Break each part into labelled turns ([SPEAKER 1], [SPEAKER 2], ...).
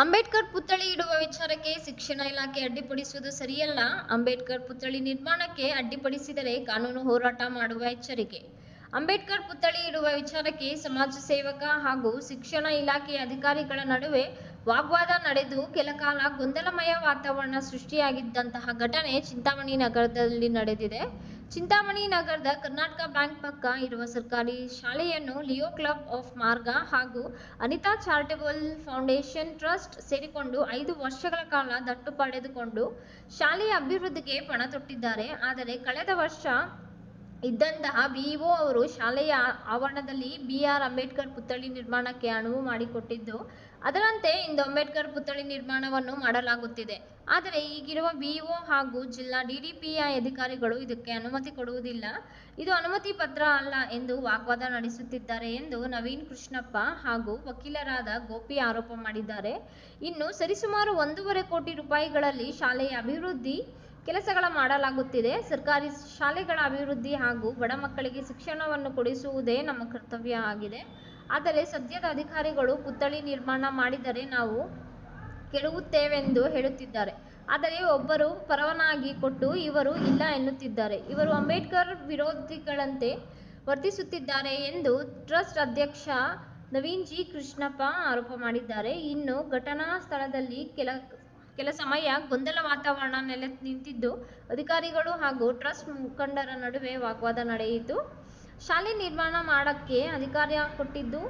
[SPEAKER 1] ಅಂಬೇಡ್ಕರ್ ಪುತ್ಥಳಿ ಇಡುವ ವಿಚಾರಕ್ಕೆ ಶಿಕ್ಷಣ ಇಲಾಖೆ ಅಡ್ಡಿಪಡಿಸುವುದು ಸರಿಯಲ್ಲ. ಅಂಬೇಡ್ಕರ್ ಪುತ್ಥಳಿ ನಿರ್ಮಾಣಕ್ಕೆ ಅಡ್ಡಿಪಡಿಸಿದರೆ ಕಾನೂನು ಹೋರಾಟ ಮಾಡುವ ಎಚ್ಚರಿಕೆ. ಅಂಬೇಡ್ಕರ್ ಪುತ್ಥಳಿ ಇಡುವ ವಿಚಾರಕ್ಕೆ ಸಮಾಜ ಸೇವಕ ಹಾಗೂ ಶಿಕ್ಷಣ ಇಲಾಖೆಯ ಅಧಿಕಾರಿಗಳ ನಡುವೆ ವಾಗ್ವಾದ ನಡೆದು ಕೆಲಕಾಲ ಗೊಂದಲಮಯ ವಾತಾವರಣ ಸೃಷ್ಟಿಯಾಗಿದ್ದಂತಹ ಘಟನೆ ಚಿಂತಾಮಣಿ ನಗರದಲ್ಲಿ ನಡೆದಿದೆ. ಚಿಂತಾಮಣಿ ನಗರದ ಕರ್ನಾಟಕ ಬ್ಯಾಂಕ್ ಪಕ್ಕ ಇರುವ ಸರ್ಕಾರಿ ಶಾಲೆಯನ್ನು ಲಿಯೋ ಕ್ಲಬ್ ಆಫ್ ಮಾರ್ಗ ಹಾಗೂ ಅನಿತಾ ಚಾರಿಟಬಲ್ ಫೌಂಡೇಶನ್ ಟ್ರಸ್ಟ್ ಸೇರಿಕೊಂಡು ಐದು ವರ್ಷಗಳ ಕಾಲ ದತ್ತು ಪಡೆದುಕೊಂಡು ಶಾಲೆಯ ಅಭಿವೃದ್ಧಿಗೆ ಪಣ ತೊಟ್ಟಿದ್ದಾರೆ. ಆದರೆ ಕಳೆದ ವರ್ಷ ಇದ್ದಂತಹ ಬಿಇಒ ಅವರು ಶಾಲೆಯ ಆವರಣದಲ್ಲಿ ಬಿ ಆರ್ ಅಂಬೇಡ್ಕರ್ ಪುತ್ಥಳಿ ನಿರ್ಮಾಣಕ್ಕೆ ಅನುವು ಮಾಡಿಕೊಟ್ಟಿದ್ದು. ಅದರಂತೆ ಇಂದು ಅಂಬೇಡ್ಕರ್ ಪುತ್ಥಳಿ ನಿರ್ಮಾಣವನ್ನು ಮಾಡಲಾಗುತ್ತಿದೆ. ಆದರೆ ಈಗಿರುವ ಬಿಇಒ ಹಾಗೂ ಜಿಲ್ಲಾ ಡಿಡಿಪಿಐ ಅಧಿಕಾರಿಗಳು ಇದಕ್ಕೆ ಅನುಮತಿ ಕೊಡುವುದಿಲ್ಲ. ಇದು ಅನುಮತಿ ಪತ್ರ ಅಲ್ಲ ಎಂದು ವಾಗ್ವಾದ ನಡೆಸುತ್ತಿದ್ದಾರೆ ಎಂದು ನವೀನ್ ಕೃಷ್ಣಪ್ಪ ಹಾಗೂ ವಕೀಲರಾದ ಗೋಪಿ ಆರೋಪ ಮಾಡಿದ್ದಾರೆ. ಇನ್ನು ಸರಿಸುಮಾರು ಒಂದೂವರೆ ಕೋಟಿ ರೂಪಾಯಿಗಳಲ್ಲಿ ಶಾಲೆಯ ಅಭಿವೃದ್ಧಿ ಕೆಲಸಗಳ ಮಾಡಲಾಗುತ್ತಿದೆ. ಸರ್ಕಾರಿ ಶಾಲೆಗಳ ಅಭಿವೃದ್ಧಿ ಹಾಗೂ ಬಡ ಮಕ್ಕಳಿಗೆ ಶಿಕ್ಷಣವನ್ನು ಕೊಡಿಸುವುದೇ ನಮ್ಮ ಕರ್ತವ್ಯ ಆಗಿದೆ. ಆದರೆ ಸದ್ಯದ ಅಧಿಕಾರಿಗಳು ಪುತ್ಥಳಿ ನಿರ್ಮಾಣ ಮಾಡಿದರೆ ನಾವು ಕೆಡವುತ್ತೇವೆಂದು ಹೇಳುತ್ತಿದ್ದಾರೆ. ಆದರೆ ಒಬ್ಬರು ಪರವಾನಗಿ ಕೊಟ್ಟು ಇವರು ಇಲ್ಲ ಎನ್ನುತ್ತಿದ್ದಾರೆ. ಇವರು ಅಂಬೇಡ್ಕರ್ ವಿರೋಧಿಗಳಂತೆ ವರ್ತಿಸುತ್ತಿದ್ದಾರೆ ಎಂದು ಟ್ರಸ್ಟ್ ಅಧ್ಯಕ್ಷ ನವೀನ್ ಜಿ. ಕೃಷ್ಣಪ್ಪ ಆರೋಪ ಮಾಡಿದ್ದಾರೆ. ಇನ್ನು ಘಟನಾ ಸ್ಥಳದಲ್ಲಿ ಕೆಲ ಕೆಲ ಸಮಯ ಗೊಂದಲ ವಾತಾವರಣ ನೆಲೆ ನಿಂತಿದ್ದು ಅಧಿಕಾರಿಗಳು ಹಾಗೂ ಟ್ರಸ್ಟ್ ಮುಖಂಡರ ನಡುವೆ ವಾಗ್ವಾದ ನಡೆಯಿತು. ಶಾಲೆ ನಿರ್ಮಾಣ ಮಾಡಕ್ಕೆ ಅಧಿಕಾರ ಕೊಟ್ಟಿದ್ದು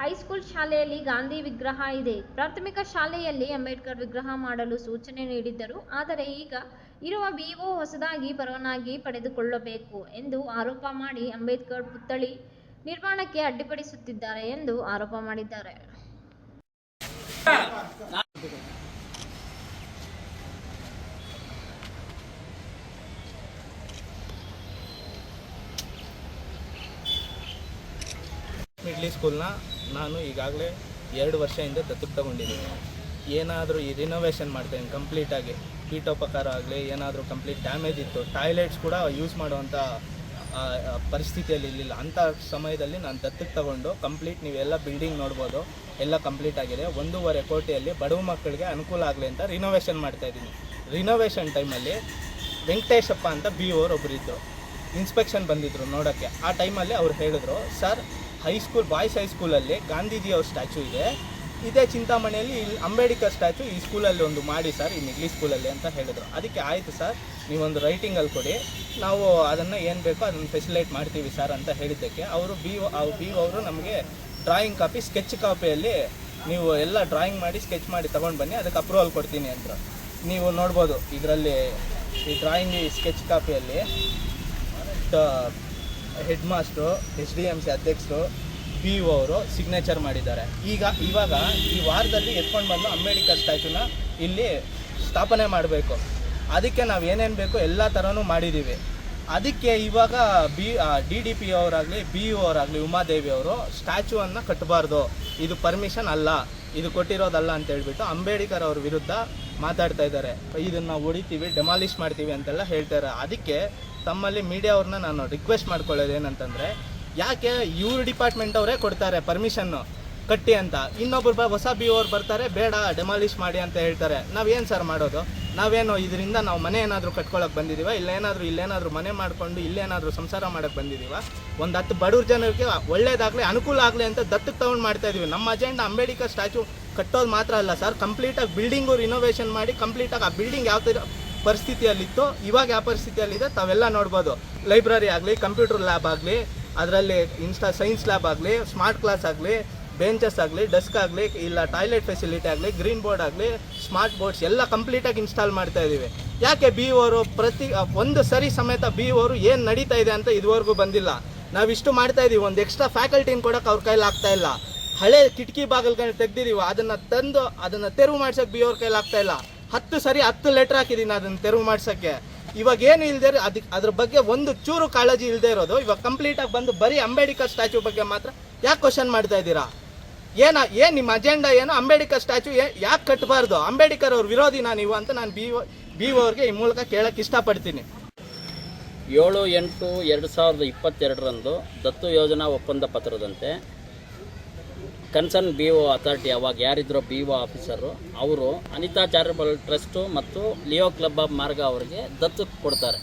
[SPEAKER 1] ಹೈಸ್ಕೂಲ್ ಶಾಲೆಯಲ್ಲಿ ಗಾಂಧಿ ವಿಗ್ರಹ ಇದೆ. ಪ್ರಾಥಮಿಕ ಶಾಲೆಯಲ್ಲಿ ಅಂಬೇಡ್ಕರ್ ವಿಗ್ರಹ ಮಾಡಲು ಸೂಚನೆ ನೀಡಿದ್ದರು. ಆದರೆ ಈಗ ಇರುವ ಬಿಒ ಹೊಸದಾಗಿ ಪರವಾನಗಿ ಪಡೆದುಕೊಳ್ಳಬೇಕು ಎಂದು ಆರೋಪ ಮಾಡಿ ಅಂಬೇಡ್ಕರ್ ಪುತ್ಥಳಿ ನಿರ್ಮಾಣಕ್ಕೆ ಅಡ್ಡಿಪಡಿಸುತ್ತಿದ್ದಾರೆ ಎಂದು ಆರೋಪ ಮಾಡಿದ್ದಾರೆ.
[SPEAKER 2] ಮಿಡ್ಲಿ ಸ್ಕೂಲ್ನ ನಾನು ಈಗಾಗಲೇ ಎರಡು ವರ್ಷ ಹಿಂದೆ ದತ್ತಕ್ಕೆ ತಗೊಂಡಿದ್ದೀನಿ ಏನಾದರೂ ಈ ರಿನೋವೇಷನ್ ಮಾಡ್ತೇನೆ ಕಂಪ್ಲೀಟಾಗಿ ಪೀಠೋಪಕಾರ ಆಗಲಿ, ಏನಾದರೂ ಕಂಪ್ಲೀಟ್ ಡ್ಯಾಮೇಜ್ ಇತ್ತು ಟಾಯ್ಲೆಟ್ಸ್ ಕೂಡ ಯೂಸ್ ಮಾಡುವಂಥ ಪರಿಸ್ಥಿತಿಯಲ್ಲಿ ಇರಲಿಲ್ಲ. ಅಂಥ ಸಮಯದಲ್ಲಿ ನಾನು ದತ್ತಕ್ಕೆ ತಗೊಂಡು ಕಂಪ್ಲೀಟ್ ನೀವೆಲ್ಲ ಬಿಲ್ಡಿಂಗ್ ನೋಡ್ಬೋದು, ಎಲ್ಲ ಕಂಪ್ಲೀಟ್ ಆಗಿದೆ. ಒಂದೂವರೆ ಕೋಟಿಯಲ್ಲಿ ಬಡವ ಮಕ್ಕಳಿಗೆ ಅನುಕೂಲ ಆಗಲಿ ಅಂತ ರಿನೋವೇಷನ್ ಮಾಡ್ತಾ ಇದ್ದೀನಿ. ರಿನೋವೇಷನ್ ಟೈಮಲ್ಲಿ ವೆಂಕಟೇಶಪ್ಪ ಅಂತ ಬಿ ಓರ್ ಒಬ್ಬರಿದ್ದರು ಇನ್ಸ್ಪೆಕ್ಷನ್ ಬಂದಿದ್ದರು ನೋಡೋಕ್ಕೆ. ಆ ಟೈಮಲ್ಲಿ ಅವ್ರು ಹೇಳಿದ್ರು ಸರ್ ಹೈಸ್ಕೂಲ್ ಬಾಯ್ಸ್ ಹೈಸ್ಕೂಲಲ್ಲಿ ಗಾಂಧೀಜಿ ಅವ್ರ ಸ್ಟ್ಯಾಚು ಇದೆ. ಇದೇ ಚಿಂತಾಮಣಿಯಲ್ಲಿ ಇಲ್ಲಿ ಅಂಬೇಡ್ಕರ್ ಸ್ಟ್ಯಾಚು ಈ ಸ್ಕೂಲಲ್ಲಿ ಒಂದು ಮಾಡಿ ಸರ್ ಈ ನಿಗ್ಲಿ ಸ್ಕೂಲಲ್ಲಿ ಅಂತ ಹೇಳಿದರು. ಅದಕ್ಕೆ ಆಯಿತು ಸರ್ ನೀವೊಂದು ರೈಟಿಂಗಲ್ಲಿ ಕೊಡಿ. ನಾವು ಅದನ್ನು ಏನು ಬೇಕೋ ಅದನ್ನು ಫೆಸಿಲೇಟ್ ಮಾಡ್ತೀವಿ ಸರ್ ಅಂತ ಹೇಳಿದ್ದಕ್ಕೆ. ಅವರು ಬಿ ಬಿ ಅವರು ನಮಗೆ ಡ್ರಾಯಿಂಗ್ ಕಾಪಿ ಸ್ಕೆಚ್ ಕಾಪಿಯಲ್ಲಿ ನೀವು ಎಲ್ಲ ಡ್ರಾಯಿಂಗ್ ಮಾಡಿ ಸ್ಕೆಚ್ ಮಾಡಿ ತೊಗೊಂಡು ಬನ್ನಿ, ಅದಕ್ಕೆ ಅಪ್ರೂವಲ್ ಕೊಡ್ತೀನಿ ಅಂತ. ನೀವು ನೋಡ್ಬೋದು, ಇದರಲ್ಲಿ ಈ drawing sketch ಕಾಪಿಯಲ್ಲಿ head master H D M C ಅಧ್ಯಕ್ಷರು, ಪಿ ಓ ಅವರು ಸಿಗ್ನೇಚರ್ ಮಾಡಿದ್ದಾರೆ. ಈಗ ಇವಾಗ ಈ ವಾರದಲ್ಲಿ ಎತ್ಕೊಂಡು ಬಂದು ಅಂಬೇಡ್ಕರ್ ಸ್ಟ್ಯಾಚುನ ಇಲ್ಲಿ ಸ್ಥಾಪನೆ ಮಾಡಬೇಕು. ಅದಕ್ಕೆ ನಾವು ಏನೇನು ಬೇಕೋ ಎಲ್ಲ ಥರನೂ ಮಾಡಿದ್ದೀವಿ ಅದಕ್ಕೆ ಇವಾಗ ಬಿ ಡಿ ಡಿ ಪಿ ಅವರಾಗಲಿ ಬಿ ಯು ಅವರಾಗಲಿ ಉಮಾದೇವಿ ಅವರು ಸ್ಟ್ಯಾಚುವನ್ನು ಕಟ್ಟಬಾರ್ದು ಇದು ಪರ್ಮಿಷನ್ ಅಲ್ಲ. ಇದು ಕೊಟ್ಟಿರೋದಲ್ಲ ಅಂತ ಹೇಳ್ಬಿಟ್ಟು ಅಂಬೇಡ್ಕರ್ ಅವ್ರ ವಿರುದ್ಧ ಮಾತಾಡ್ತಾ ಇದ್ದಾರೆ. ಇದನ್ನು ಹೊಡಿತೀವಿ, ಡೆಮಾಲಿಷ್ ಮಾಡ್ತೀವಿ ಅಂತೆಲ್ಲ ಹೇಳ್ತಾರೆ ಅದಕ್ಕೆ ತಮ್ಮಲ್ಲಿ ಮೀಡಿಯಾ ಅವ್ರನ್ನ ನಾನು ರಿಕ್ವೆಸ್ಟ್ ಮಾಡ್ಕೊಳ್ಳೋದು ಏನಂತಂದರೆ, ಯಾಕೆ ಇವ್ರ ಡಿಪಾರ್ಟ್ಮೆಂಟ್ ಅವರೇ ಕೊಡ್ತಾರೆ ಪರ್ಮಿಷನ್ನು ಕಟ್ಟಿ ಅಂತ. ಇನ್ನೊಬ್ರು ಬ, ಹೊಸ ಬಿ ಅವ್ರು ಬರ್ತಾರೆ, ಬೇಡ ಡೆಮಾಲಿಷ್ ಮಾಡಿ ಅಂತ ಹೇಳ್ತಾರೆ. ನಾವೇನು ಸರ್ ಮಾಡೋದು? ನಾವೇನು ಇದರಿಂದ ನಾವು ಮನೆ ಏನಾದರೂ ಕಟ್ಕೊಳಕ್ಕೆ ಬಂದಿದ್ದೀವ ಇಲ್ಲೇನಾದರೂ ಇಲ್ಲೇನಾದರೂ ಮನೆ ಮಾಡಿಕೊಂಡು ಇಲ್ಲೇನಾದರೂ ಸಂಸಾರ ಮಾಡೋಕ್ಕೆ ಬಂದಿದ್ದೀವ ಒಂದು ಹತ್ತು ಬಡವ್ರ ಜನರಿಗೆ ಒಳ್ಳೇದಾಗಲಿ, ಅನುಕೂಲ ಆಗಲಿ ಅಂತ ದತ್ತಕ್ಕೆ ತಗೊಂಡು ಮಾಡ್ತಾ ಇದೀವಿ. ನಮ್ಮ ಅಜೆಂಡಾ ಅಂಬೇಡ್ಕರ್ ಸ್ಟ್ಯಾಚು ಕಟ್ಟೋದು ಮಾತ್ರ ಅಲ್ಲ ಸರ್ ಕಂಪ್ಲೀಟಾಗಿ ಬಿಲ್ಡಿಂಗು ರಿನೋವೇಷನ್ ಮಾಡಿ ಕಂಪ್ಲೀಟಾಗಿ ಆ ಬಿಲ್ಡಿಂಗ್ ಯಾವ ಥರ ಪರಿಸ್ಥಿತಿಯಲ್ಲಿತ್ತು, ಇವಾಗ ಯಾವ ಪರಿಸ್ಥಿತಿಯಲ್ಲಿದೆ ತಾವೆಲ್ಲ ನೋಡ್ಬೋದು. ಲೈಬ್ರರಿ ಆಗಲಿ, ಕಂಪ್ಯೂಟರ್ ಲ್ಯಾಬ್ ಆಗಲಿ, ಅದರಲ್ಲಿ ಇನ್ಸ್ಟಾ, ಸೈನ್ಸ್ ಲ್ಯಾಬ್ ಆಗಲಿ, ಸ್ಮಾರ್ಟ್ ಕ್ಲಾಸ್ ಆಗಲಿ, ಬೆಂಚಸ್ ಆಗಲಿ, ಡೆಸ್ಕ್ ಆಗಲಿ, ಇಲ್ಲ ಟಾಯ್ಲೆಟ್ ಫೆಸಿಲಿಟಿ ಆಗಲಿ, ಗ್ರೀನ್ ಬೋರ್ಡ್ ಆಗಲಿ, ಸ್ಮಾರ್ಟ್ ಬೋರ್ಡ್ಸ್ ಎಲ್ಲ ಕಂಪ್ಲೀಟಾಗಿ ಇನ್ಸ್ಟಾಲ್ ಮಾಡ್ತಾ ಇದ್ದೀವಿ ಯಾಕೆ ಬಿ ಓರು ಪ್ರತಿ ಒಂದು ಸರಿ ಸಮೇತ ಬಿ ಓರು ಏನು ನಡೀತಾ ಇದೆ ಅಂತ ಇದುವರೆಗೂ ಬಂದಿಲ್ಲ. ನಾವಿಷ್ಟು ಮಾಡ್ತಾ ಇದ್ದೀವಿ ಒಂದು ಎಕ್ಸ್ಟ್ರಾ ಫ್ಯಾಕಲ್ಟಿನ ಕೊಡೋಕೆ ಅವ್ರ ಕೈಲಿ ಆಗ್ತಾ ಇಲ್ಲ. ಹಳೆ ಕಿಟಕಿ ಬಾಗಿಲ್ಗಳನ್ನ ತೆಗ್ದಿದ್ದೀವಿ ಅದನ್ನು ತಂದು, ಅದನ್ನು ತೆರವು ಮಾಡ್ಸೋಕೆ ಬಿ ಅವ್ರ ಕೈಲಿ ಆಗ್ತಾ ಇಲ್ಲ. ಹತ್ತು ಸರಿ ಹತ್ತು ಲೆಟರ್ ಹಾಕಿದೀನಿ ಅದನ್ನು ತೆರವು ಮಾಡ್ಸೋಕ್ಕೆ. ಇವಾಗ ಏನು ಇಲ್ಲದೆ ಅದಕ್ಕೆ ಅದ್ರ ಬಗ್ಗೆ ಒಂದು ಚೂರು ಕಾಳಜಿ ಇಲ್ಲದೆ ಇರೋದು. ಇವಾಗ ಕಂಪ್ಲೀಟ್ ಆಗಿ ಬಂದು ಬರೀ ಅಂಬೇಡ್ಕರ್ ಸ್ಟ್ಯಾಚು ಬಗ್ಗೆ ಮಾತ್ರ ಯಾಕೆ ಕ್ವಶನ್ ಮಾಡ್ತಾ ಇದ್ದೀರಾ? ಏನ ಏನು ನಿಮ್ಮ ಅಜೆಂಡಾ ಏನು? ಅಂಬೇಡ್ಕರ್ ಸ್ಟ್ಯಾಚು ಯಾಕೆ ಕಟ್ಟಬಾರ್ದು ಅಂಬೇಡ್ಕರ್ ಅವ್ರ ವಿರೋಧಿನಾ ನೀವು ಅಂತ ನಾನು ಬಿ ಬಿ ಅವ್ರಿಗೆ ಈ ಮೂಲಕ ಕೇಳೋಕ್ಕೆ ಇಷ್ಟಪಡ್ತೀನಿ.
[SPEAKER 3] ಏಳು ಎಂಟು ಎರಡು ಸಾವಿರದ ಇಪ್ಪತ್ತೆರಡರಂದು ದತ್ತು ಯೋಜನಾ ಒಪ್ಪಂದ ಪತ್ರದಂತೆ ಕನ್ಸರ್ನ್ ಬಿ ಒ ಅಥಾರಿಟಿ, ಅವಾಗ ಯಾರಿದ್ರೋ ಬಿ ಒ ಆಫೀಸರು, ಅವರು ಅನಿತಾ ಚಾರಿಟಬಲ್ ಟ್ರಸ್ಟು ಮತ್ತು ಲಿಯೋ ಕ್ಲಬ್ ಆಫ್ ಮಾರ್ಗ ಅವರಿಗೆ ದತ್ತು ಕೊಡ್ತಾರೆ.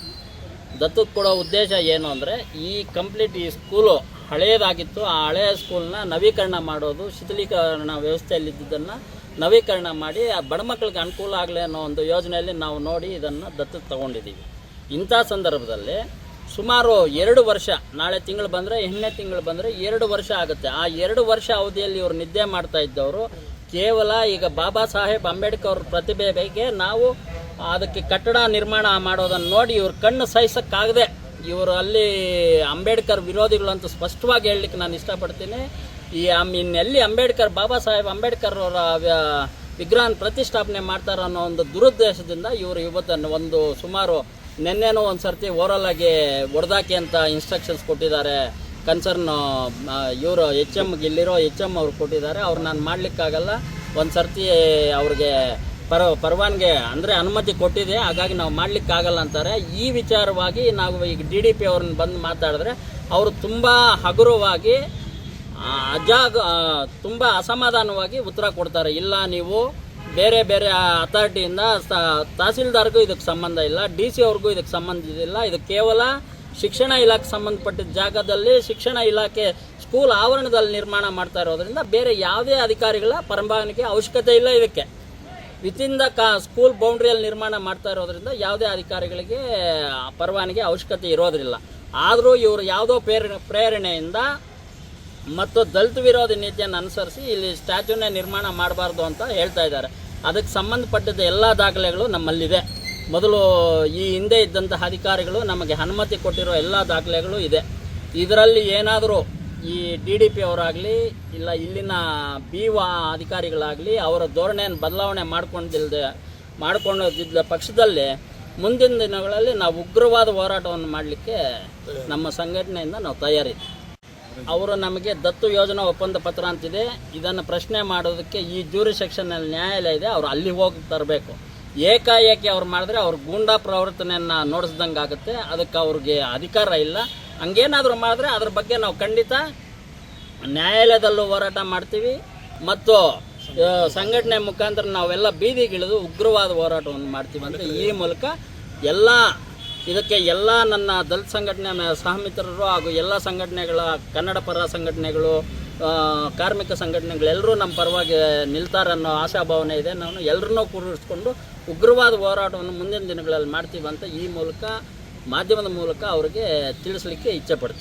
[SPEAKER 3] ದತ್ತಕ್ಕೆ ಕೊಡೋ ಉದ್ದೇಶ ಏನು ಅಂದರೆ, ಈ ಕಂಪ್ಲೀಟ್ ಈ ಸ್ಕೂಲು ಹಳೆಯದಾಗಿತ್ತು ಆ ಹಳೆಯ ಸ್ಕೂಲ್ನ ನವೀಕರಣ ಮಾಡೋದು, ಶಿಥಿಲೀಕರಣ ವ್ಯವಸ್ಥೆಯಲ್ಲಿದ್ದುದನ್ನು ನವೀಕರಣ ಮಾಡಿ, ಆ ಬಡ ಮಕ್ಕಳಿಗೆ ಅನುಕೂಲ ಆಗಲಿ ಅನ್ನೋ ಒಂದು ಯೋಜನೆಯಲ್ಲಿ ನಾವು ನೋಡಿ ಇದನ್ನು ದತ್ತು ತಗೊಂಡಿದ್ದೀವಿ. ಇಂಥ ಸಂದರ್ಭದಲ್ಲಿ ಸುಮಾರು ಎರಡು ವರ್ಷ, ನಾಳೆ ತಿಂಗಳು ಬಂದರೆ ಎಂಟನೇ ತಿಂಗಳು ಬಂದರೆ ಎರಡು ವರ್ಷ ಆಗುತ್ತೆ. ಆ ಎರಡು ವರ್ಷ ಅವಧಿಯಲ್ಲಿ ಇವರು ನಿದ್ದೆ ಮಾಡ್ತಾ ಇದ್ದವರು. ಕೇವಲ ಈಗ ಬಾಬಾ ಸಾಹೇಬ್ ಅಂಬೇಡ್ಕರ್ ಅವ್ರ ಬಗ್ಗೆ ನಾವು ಅದಕ್ಕೆ ಕಟ್ಟಡ ನಿರ್ಮಾಣ ಮಾಡೋದನ್ನು ನೋಡಿ ಇವ್ರ ಕಣ್ಣು ಸಹಿಸೋಕ್ಕಾಗದೆ ಇವರು ಅಲ್ಲಿ ಅಂಬೇಡ್ಕರ್ ವಿರೋಧಿಗಳು ಅಂತ ಸ್ಪಷ್ಟವಾಗಿ ಹೇಳಲಿಕ್ಕೆ ನಾನು ಇಷ್ಟಪಡ್ತೀನಿ. ಈ ಇನ್ನೆಲ್ಲಿ ಅಂಬೇಡ್ಕರ್, ಬಾಬಾ ಸಾಹೇಬ್ ಅಂಬೇಡ್ಕರ್ ಅವರ ವಿಗ್ರಹ ಪ್ರತಿಷ್ಠಾಪನೆ ಮಾಡ್ತಾರೆ ಅನ್ನೋ ಒಂದು ದುರುದ್ದೇಶದಿಂದ ಇವರು ಇವತ್ತನ್ನು ಒಂದು ಸುಮಾರು ನಿನ್ನೆನೂ ಒಂದು ಸರ್ತಿ ಓರಲ್ ಆಗಿ ಹೊಡೆದಾಕಿ ಅಂತ ಇನ್ಸ್ಟ್ರಕ್ಷನ್ಸ್ ಕೊಟ್ಟಿದ್ದಾರೆ. ಕನ್ಸರ್ನ್ ಇವರು ಎಚ್ ಎಂ ಇಲ್ಲಿರೋ ಎಚ್ ಎಂ ಅವ್ರು ಕೊಟ್ಟಿದ್ದಾರೆ. ಅವ್ರು ನಾನು ಮಾಡಲಿಕ್ಕಾಗಲ್ಲ. ಒಂದು ಸರ್ತಿ ಅವ್ರಿಗೆ ಪರ, ಪರವಾನಿಗೆ ಅಂದರೆ ಅನುಮತಿ ಕೊಟ್ಟಿದೆ. ಹಾಗಾಗಿ ನಾವು ಮಾಡಲಿಕ್ಕಾಗಲ್ಲ ಅಂತಾರೆ. ಈ ವಿಚಾರವಾಗಿ ನಾವು ಈಗ ಡಿ ಡಿ ಪಿ ಅವ್ರನ್ನ ಬಂದು ಮಾತಾಡಿದ್ರೆ ಅವರು ತುಂಬ ಹಗುರವಾಗಿ ಅಜಾಗ ತುಂಬ ಅಸಮಾಧಾನವಾಗಿ ಉತ್ತರ ಕೊಡ್ತಾರೆ. ಇಲ್ಲ ನೀವು ಬೇರೆ ಬೇರೆ ಅಥಾರಿಟಿಯಿಂದ ತಹಸೀಲ್ದಾರ್ಗೂ ಇದಕ್ಕೆ ಸಂಬಂಧ ಇಲ್ಲ, ಡಿ ಸಿ ಅವ್ರಿಗೂ ಇದಕ್ಕೆ ಸಂಬಂಧ ಇಲ್ಲ. ಇದು ಕೇವಲ ಶಿಕ್ಷಣ ಇಲಾಖೆ ಸಂಬಂಧಪಟ್ಟಿದ್ದ ಜಾಗದಲ್ಲಿ ಶಿಕ್ಷಣ ಇಲಾಖೆ ಸ್ಕೂಲ್ ಆವರಣದಲ್ಲಿ ನಿರ್ಮಾಣ ಮಾಡ್ತಾ ಇರೋದ್ರಿಂದ ಬೇರೆ ಯಾವುದೇ ಅಧಿಕಾರಿಗಳ ಪರವಾನಗಿ ಅವಶ್ಯಕತೆ ಇಲ್ಲ ಇದಕ್ಕೆ. ವಿತಿನ್ ದ ಕಾ ಸ್ಕೂಲ್ ಬೌಂಡ್ರಿಯಲ್ಲಿ ನಿರ್ಮಾಣ ಮಾಡ್ತಾ ಇರೋದ್ರಿಂದ ಯಾವುದೇ ಅಧಿಕಾರಿಗಳಿಗೆ ಪರವಾನಿಗೆ ಅವಶ್ಯಕತೆ ಇರೋದಿಲ್ಲ. ಆದರೂ ಇವರು ಯಾವುದೋ ಪ್ರೇರ, ಪ್ರೇರಣೆಯಿಂದ ಮತ್ತು ದಲಿತ ವಿರೋಧಿ ನೀತಿಯನ್ನು ಅನುಸರಿಸಿ ಇಲ್ಲಿ ಸ್ಟ್ಯಾಚ್ಯೂನೇ ನಿರ್ಮಾಣ ಮಾಡಬಾರ್ದು ಅಂತ ಹೇಳ್ತಾ ಇದ್ದಾರೆ. ಅದಕ್ಕೆ ಸಂಬಂಧಪಟ್ಟಿದ್ದ ಎಲ್ಲ ದಾಖಲೆಗಳು ನಮ್ಮಲ್ಲಿದೆ. ಮೊದಲು ಈ ಹಿಂದೆ ಇದ್ದಂತಹ ಅಧಿಕಾರಿಗಳು ನಮಗೆ ಅನುಮತಿ ಕೊಟ್ಟಿರೋ ಎಲ್ಲ ದಾಖಲೆಗಳು ಇದೆ. ಇದರಲ್ಲಿ ಏನಾದರೂ ಈ ಡಿ ಡಿ ಪಿ ಅವರಾಗಲಿ, ಇಲ್ಲ ಇಲ್ಲಿನ ಬಿ ವಾ ಅಧಿಕಾರಿಗಳಾಗಲಿ ಅವರ ಧೋರಣೆಯನ್ನು ಬದಲಾವಣೆ ಮಾಡ್ಕೊಂಡಿಲ್ಲದೆ ಮಾಡ್ಕೊಂಡಿದ್ದ ಪಕ್ಷದಲ್ಲಿ ಮುಂದಿನ ದಿನಗಳಲ್ಲಿ ನಾವು ಉಗ್ರವಾದ ಹೋರಾಟವನ್ನು ಮಾಡಲಿಕ್ಕೆ ನಮ್ಮ ಸಂಘಟನೆಯಿಂದ ನಾವು ತಯಾರಿದ್ದೀವಿ. ಅವರು ನಮಗೆ ದತ್ತು ಯೋಜನಾ ಒಪ್ಪಂದ ಪತ್ರ ಅಂತಿದೆ. ಇದನ್ನು ಪ್ರಶ್ನೆ ಮಾಡೋದಕ್ಕೆ ಈ ಜೂರಿ ಸೆಕ್ಷನ್ನಲ್ಲಿ ನ್ಯಾಯಾಲಯ ಇದೆ. ಅವರು ಅಲ್ಲಿ ಹೋಗಿ ತರಬೇಕು. ಏಕಾಏಕಿ ಅವ್ರು ಮಾಡಿದ್ರೆ ಅವ್ರ ಗೂಂಡಾ ಪ್ರವರ್ತನೆಯನ್ನು ನೋಡಿಸ್ದಂಗೆ ಆಗುತ್ತೆ. ಅದಕ್ಕೆ ಅವ್ರಿಗೆ ಅಧಿಕಾರ ಇಲ್ಲ. ಹಂಗೇನಾದರೂ ಮಾಡಿದ್ರೆ ಅದ್ರ ಬಗ್ಗೆ ನಾವು ಖಂಡಿತ ನ್ಯಾಯಾಲಯದಲ್ಲೂ ಹೋರಾಟ ಮಾಡ್ತೀವಿ. ಮತ್ತು ಸಂಘಟನೆ ಮುಖಾಂತರ ನಾವೆಲ್ಲ ಬೀದಿಗಿಳಿದು ಉಗ್ರವಾದ ಹೋರಾಟವನ್ನು ಮಾಡ್ತೀವಿ. ಅಂತ ಈ ಮೂಲಕ ಎಲ್ಲ ಇದಕ್ಕೆ ಎಲ್ಲ ನನ್ನ ದಲಿತ ಸಂಘಟನೆ ಸಹಮಿತ್ರರು ಹಾಗೂ ಎಲ್ಲ ಸಂಘಟನೆಗಳ ಕನ್ನಡ ಪರ ಸಂಘಟನೆಗಳು ಕಾರ್ಮಿಕ ಸಂಘಟನೆಗಳೆಲ್ಲರೂ ನಮ್ಮ ಪರವಾಗಿ ನಿಲ್ತಾರೆ ಅನ್ನೋ ಆಶಾಭಾವನೆ ಇದೆ. ನಾನು ಎಲ್ಲರನ್ನೂ ಕೂರಿಸ್ಕೊಂಡು ಉಗ್ರವಾದ ಹೋರಾಟವನ್ನು ಮುಂದಿನ ದಿನಗಳಲ್ಲಿ ಮಾಡ್ತೀವಂತ ಈ ಮೂಲಕ, ಮಾಧ್ಯಮದ ಮೂಲಕ ಅವರಿಗೆ ತಿಳಿಸ್ಲಿಕ್ಕೆ ಇಚ್ಛೆ ಪಡ್ತೀನಿ.